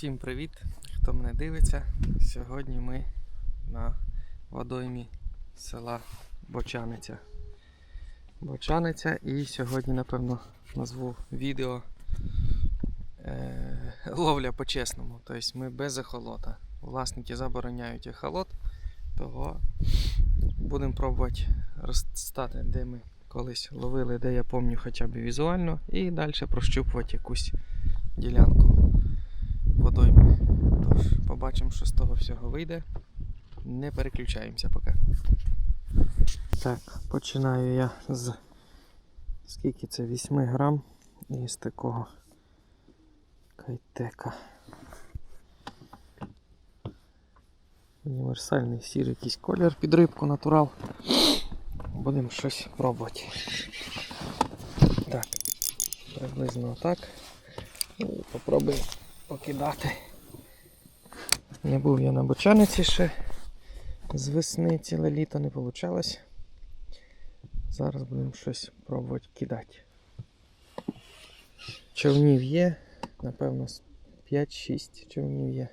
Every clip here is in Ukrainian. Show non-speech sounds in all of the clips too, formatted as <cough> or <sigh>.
Всім привіт, хто мене дивиться. Сьогодні ми на водоймі села Бочаниця. Бочаниця і сьогодні, напевно, назву відео е, ловля по-чесному. Тобто ми без ехолота. Власники забороняють ехолот, того будемо пробувати розстати, де ми колись ловили, де я пам'ятаю хоча б візуально, і далі прощупувати якусь ділянку водойми. Тож, побачимо, що з того всього вийде. Не переключаємося поки. Так, починаю я з скільки це? 8 грам і з такого кайтека. Універсальний сірий якийсь колір під рибку натурал. Будемо щось пробувати. Так, приблизно так. І попробуємо покидати. Не був я на бочаниці ще з весни ціле літо не вийшло. Зараз будемо щось пробувати кидати. Човнів є, напевно, 5-6 човнів є.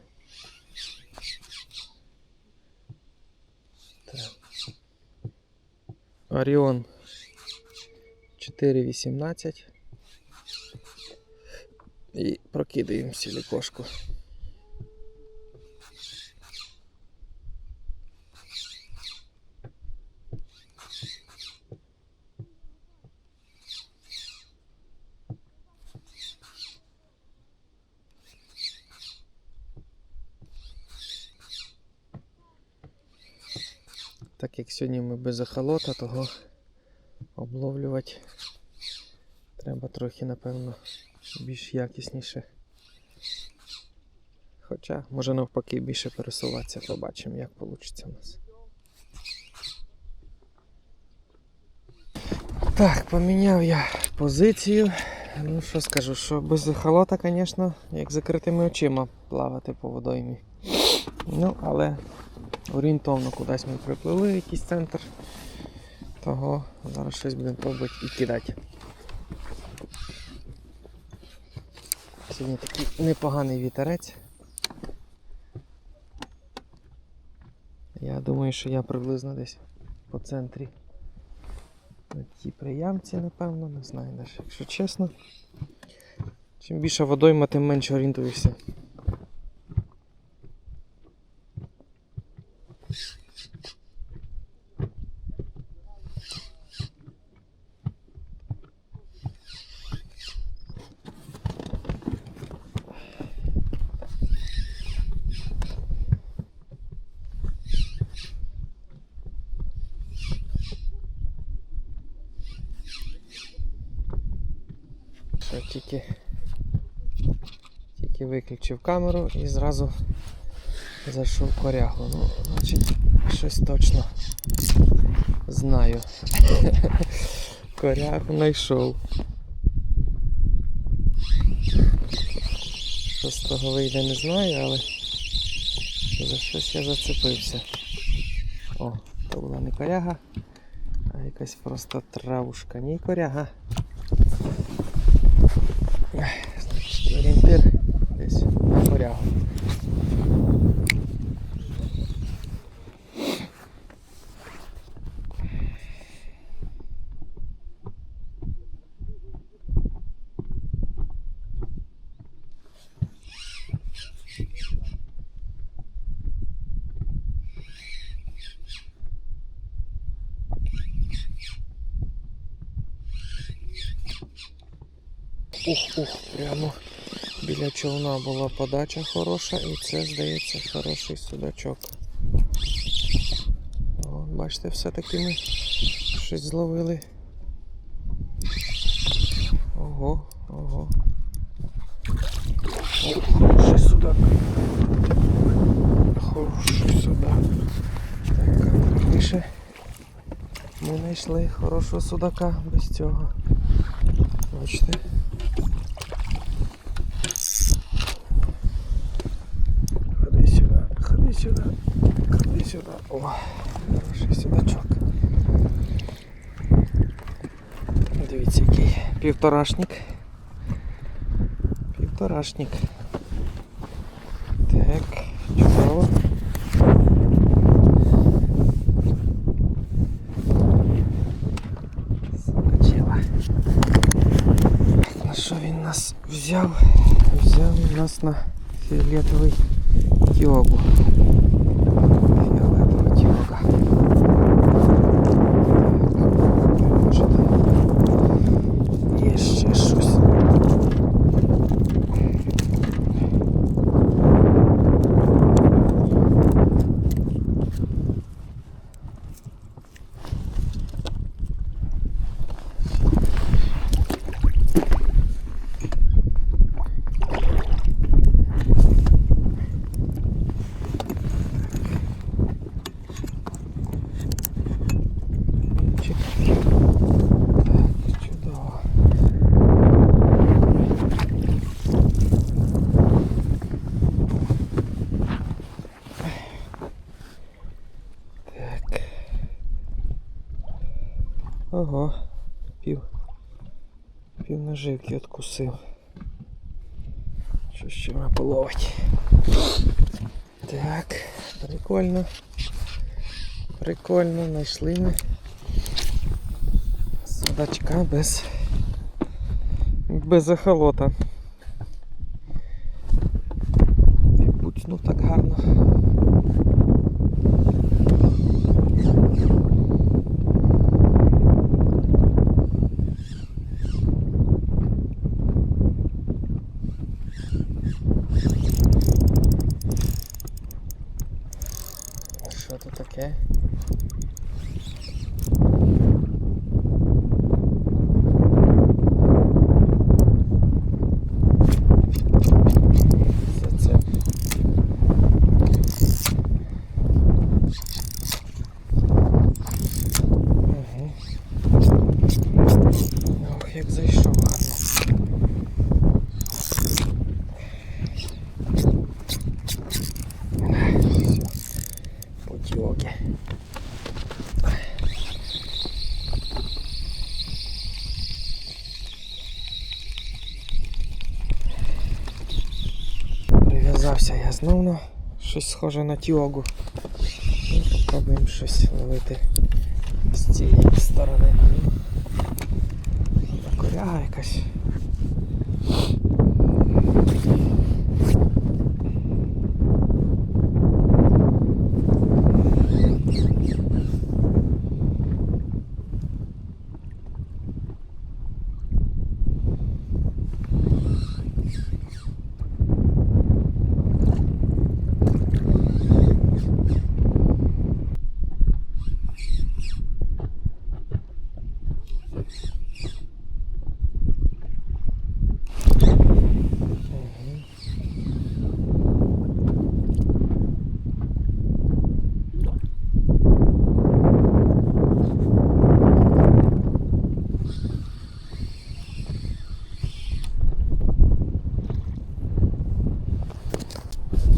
Так. Оріон 4.18. І прокидаємо сілікошку. Так як сьогодні ми без охолота, того обловлювати треба трохи, напевно, більш якісніше. Хоча, може навпаки більше пересуватися, побачимо, як вийде у нас. Так, поміняв я позицію. Ну що скажу, що без холота, звісно, як закритими очима плавати по водоймі. Ну, але орієнтовно кудись ми приплили, якийсь центр. Того зараз щось будемо пробувати і кидати. Сьогодні такий непоганий вітерець. Я думаю, що я приблизно десь по центрі на тій приямці, напевно, не знаю якщо чесно. Чим більше водойма, тим менше орієнтуєшся. Що тільки, тільки виключив камеру і зразу зайшов корягу. Ну, значить, щось точно знаю. <laughs> Корягу знайшов. Що з того вийде, не знаю, але за щось я зацепився. О, то була не коряга, а якась просто травушка. Ні коряга. Значить, орієнтир десь на корягу. Ух, ух, прямо біля човна була подача хороша і це, здається, хороший судачок. О, бачите, все-таки ми щось зловили. Ого, ого. О, хороший судак. Хороший судак. Так, пише. Ми знайшли хорошого судака без цього. Бачите. півторашник. Півторашник. Так, чудово. Скочила. На що він нас взяв? Взяв нас на фіолетовий тіогу. Наживки откусив. Що ще вона половить? Так, прикольно. Прикольно, знайшли ми судачка без, без ехолота. І буцнув так гарно. Що тут таке? Все це. Угу. Ох, як зайшов гарно. Все. Потьоки. На щось схоже на тіогу. І попробуємо щось ловити з цієї сторони. Коряга якась.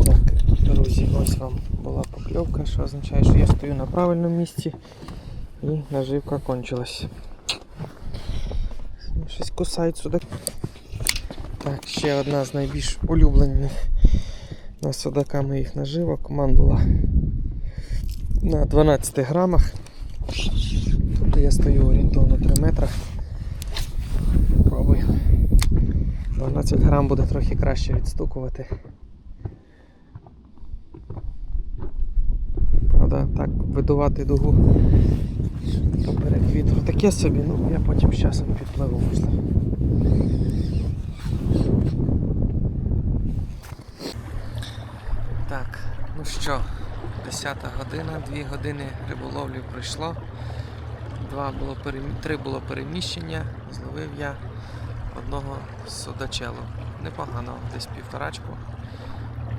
Так, друзі, ось вам була покльовка, що означає, що я стою на правильному місці і наживка кончилась. Щось кусають сюди. Так, ще одна з найбільш улюблених на судака моїх наживок. Командула на 12 грамах. Тобто я стою орієнтовно 3 метра. Пробую. 12 грам буде трохи краще відстукувати. Так видувати дугу поперек вітру таке собі, ну я потім з часом підпливу можливо. Так, ну що, 10 година, 2 години риболовлі пройшло. Два було перемі... Три було переміщення, зловив я одного судачелу. Непогано, десь півторачку.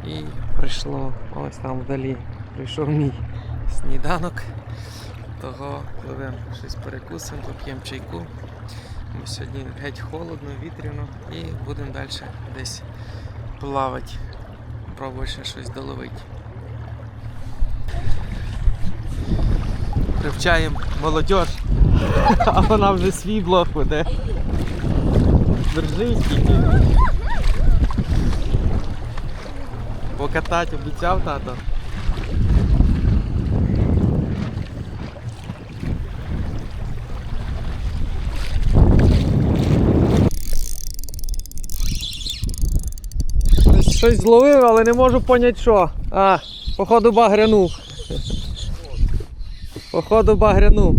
І прийшло ось там вдалі. Прийшов мій сніданок. Того пливемо щось перекусимо, поп'ємо чайку. Бо сьогодні геть холодно, вітряно і будемо далі десь плавати. Пробувати ще щось доловити. Привчаємо молодь, <laughs> а вона вже свій блок веде. Держись тільки. Покатати обіцяв тато. Щось зловив, але не можу поняти що. А, походу багрянув. Походу багрянув.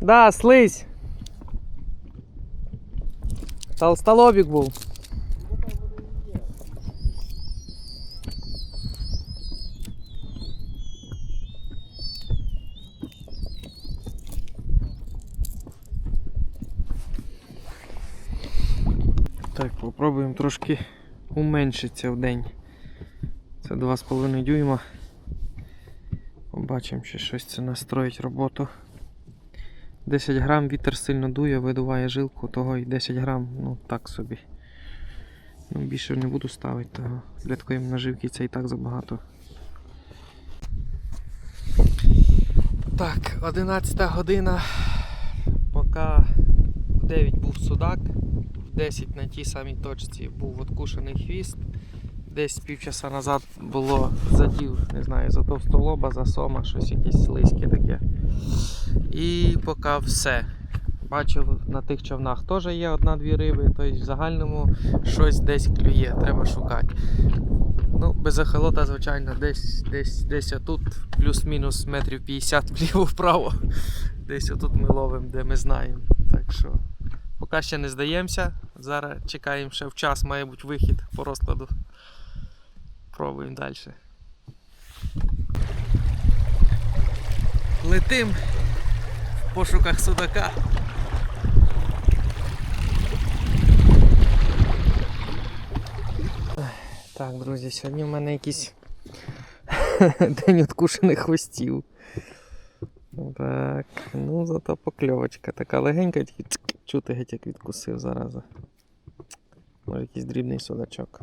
Да, слизь. Толстолобик був. Так, попробуємо трошки уменшитися в день. Це 2,5 дюйма. Побачимо, чи щось це настроїть роботу. 10 грам вітер сильно дує, видуває жилку, того і 10 грам, ну так собі. Ну, більше не буду ставити того. Для такої наживки це і так забагато. Так, 11 година. Поки в 9 був судак, 10 на тій самій точці був откушений хвіст. Десь півчаса назад було задів, не знаю, за товстолоба, за сома, щось якесь слизьке таке. І поки все. Бачив, на тих човнах теж є одна-дві риби, тобто в загальному щось десь клює, треба шукати. Ну, без ехолота, звичайно, десь десь, десь отут, плюс-мінус метрів 50 вліво-вправо. Десь отут ми ловимо, де ми знаємо. Так що поки ще не здаємося. Зараз чекаємо ще в час, має бути вихід по розкладу. Пробуємо далі. Летим в пошуках судака. Так, друзі, сьогодні в мене якийсь <laughs> день откушених хвостів. Так, ну зато покльовочка така легенька, тільки чути геть як відкусив зараза. Може якийсь дрібний судачок.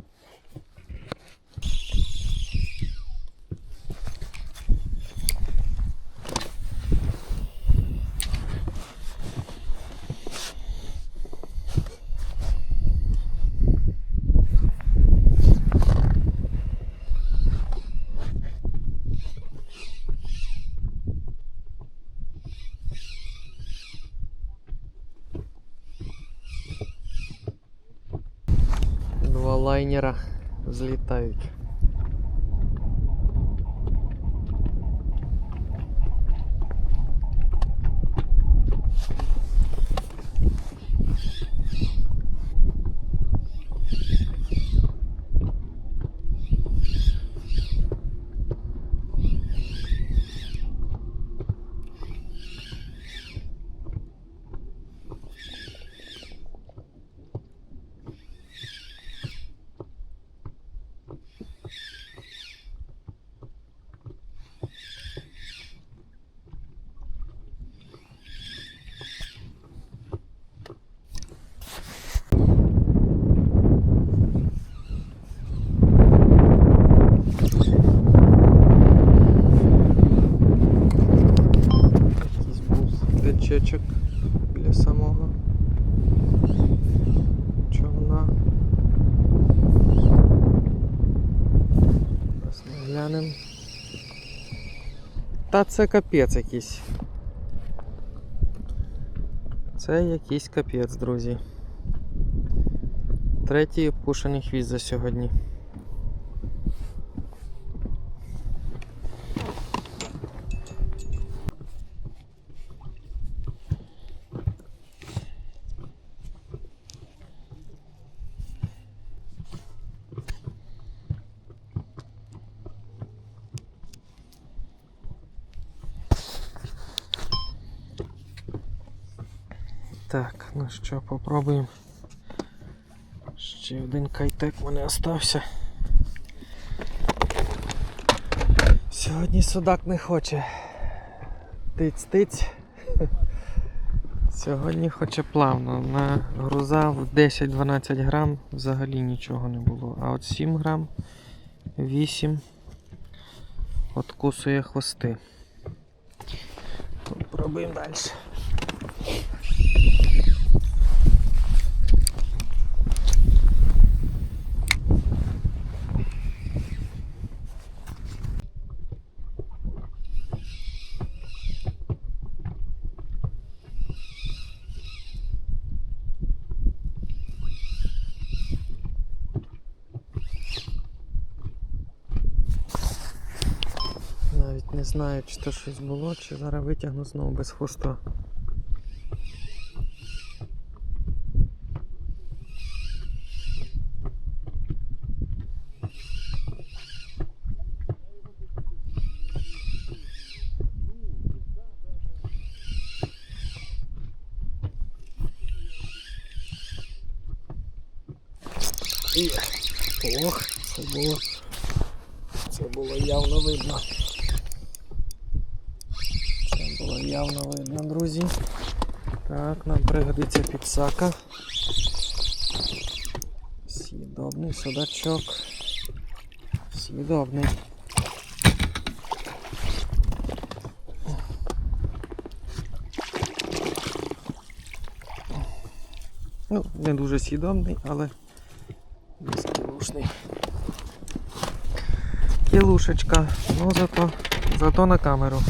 Два лайнера злітають. Якийсь був речечок біля самого човна. Зараз. Та це капець якийсь. Це якийсь капець, друзі. Третій опушений хвіст за сьогодні. Так, ну що, попробуємо. Ще один кайтек в мене остався. Сьогодні судак не хоче. Тиць-тиць. Сьогодні хоче плавно. На груза в 10-12 грам взагалі нічого не було. А от 7 грам, 8 откусує хвости. Пробуємо далі. Знаю, чи то щось було, чи зараз витягну знову без хвоста. Ох, це було. Це було явно видно. Це було явно видно, друзі. Так, нам пригодиться підсака. Сідобний судачок. Сідобний. Ну, не дуже сідобний, але безкілушний. Кілушечка, ну зато, зато на камеру.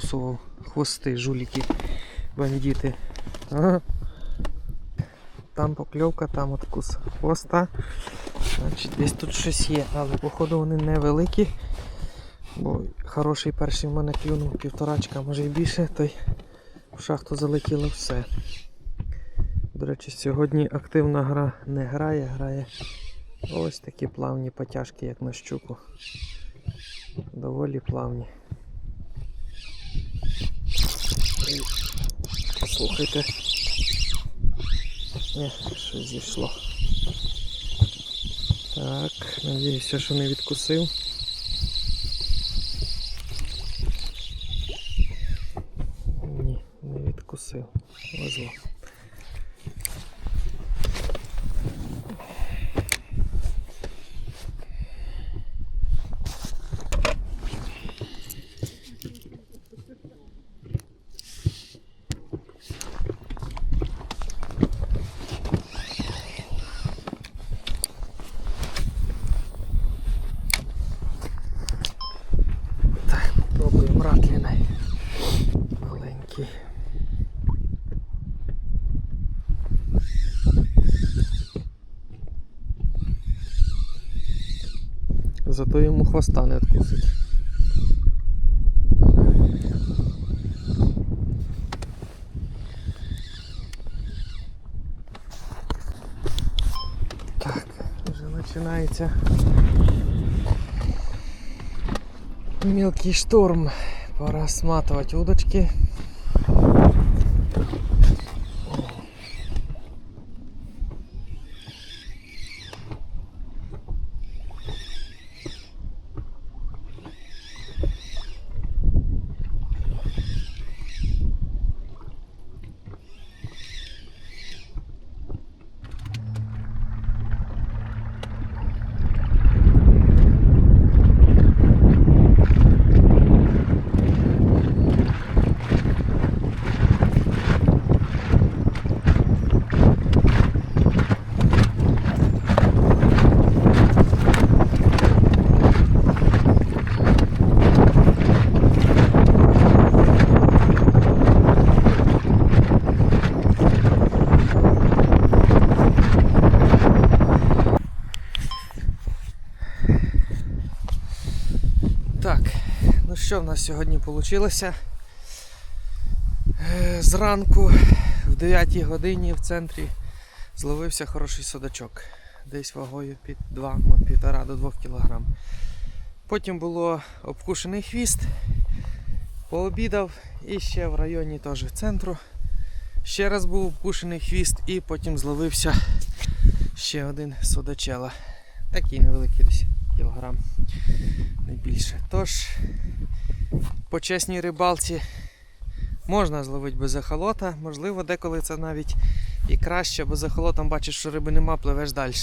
Хто хвости, жуліки, бандити? Ага. Там покльовка, там откус хвоста. Значить, десь тут щось є, але походу вони невеликі. Бо хороший перший в мене клюнув півторачка, може і більше, то в шахту залетіло все. До речі, сьогодні активна гра не грає, грає ось такі плавні потяжки, як на щуку. Доволі плавні. Ой, Слухайте. Ні, щось зійшло. Так, надіюся, що не відкусив. Ні, не відкусив. Везло. Зато йому хвоста не відкусить. Так, вже починається мелкий шторм. Пора сматывать удочки. Що в нас сьогодні вийшло? Зранку в 9 годині в центрі зловився хороший судачок. Десь вагою під 2, мо, півтора до 2 кг. Потім було обкушений хвіст, пообідав і ще в районі теж центру. Ще раз був обкушений хвіст і потім зловився ще один судачела. Такий невеликий десь кілограм не більше. Тож, по чесній рибалці можна зловити без ехолота, можливо, деколи це навіть і краще, бо з ехолотом бачиш, що риби нема, пливеш далі.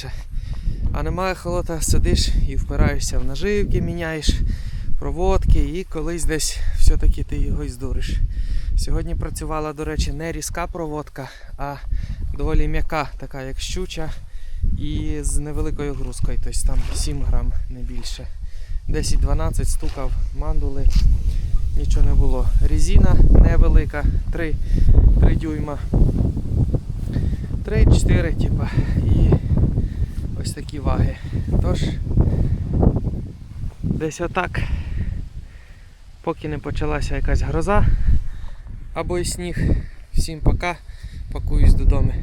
А немає ехолота, сидиш і впираєшся в наживки, міняєш проводки і колись десь все-таки ти його і здуриш. Сьогодні працювала, до речі, не різка проводка, а доволі м'яка, така як щуча І з невеликою грузкою, тобто там 7 грам, не більше. 10-12 стукав мандули, нічого не було. Резина невелика, 3, 3 дюйма. 3-4, типа, і ось такі ваги. Тож, десь отак, поки не почалася якась гроза або і сніг. Всім пока, пакуюсь додому.